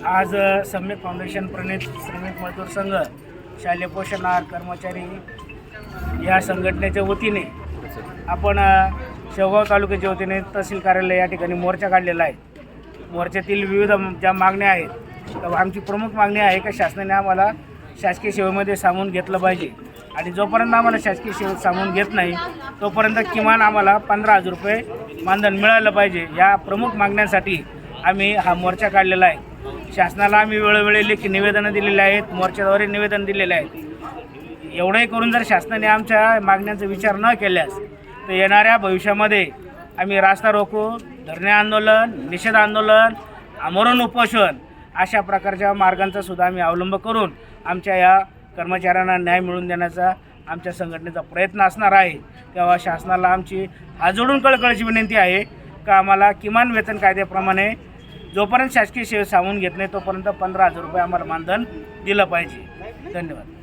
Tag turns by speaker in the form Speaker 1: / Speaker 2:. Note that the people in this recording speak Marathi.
Speaker 1: आज सम्यक फाउंडेशन प्रणित श्रमिक मजदूर संघ शालेय पोषण आहार कर्मचारी या संघटनेच्या वतीने आपण शेवगाव तालुक्याच्या वतीने तहसील कार्यालय या ठिकाणी मोर्चा काढलेला आहे. मोर्चातील विविध ज्या मागण्या आहेत तर आमची प्रमुख मागणी आहे का शासनाने आम्हाला शासकीय सेवेमध्ये सामावून घेतलं पाहिजे. आणि जोपर्यंत आम्हाला शासकीय सेवेत सामावून घेत नाही तोपर्यंत किमान आम्हाला पंधरा हजार रुपये मानधन मिळालं पाहिजे. या प्रमुख मागण्यांसाठी आम्ही हा मोर्चा काढलेला आहे. शासनाला आम्ही वेळोवेळी लेखी निवेदनं दिलेली आहेत मोर्चाद्वारे निवेदन दिलेले आहेत. एवढंही करून जर शासनाने आमच्या मागण्यांचा विचार न केल्यास तर येणाऱ्या भविष्यामध्ये आम्ही रास्ता रोको धरणे आंदोलन निषेध आंदोलन आमरण उपोषण अशा प्रकारच्या मार्गांचा सुद्धा आम्ही अवलंब करून आमच्या या कर्मचाऱ्यांना न्याय मिळवून देण्याचा आमच्या संघटनेचा प्रयत्न असणार आहे. तेव्हा शासनाला आमची हात जोडून कळकळची विनंती आहे का आम्हाला किमान वेतन कायद्याप्रमाणे जोपर्यंत शासकीय सेवेत सामावून घेत नाही तोपर्यंत पंधरा हजार रुपये आम्हाला मानधन दिलं पाहिजे. धन्यवाद.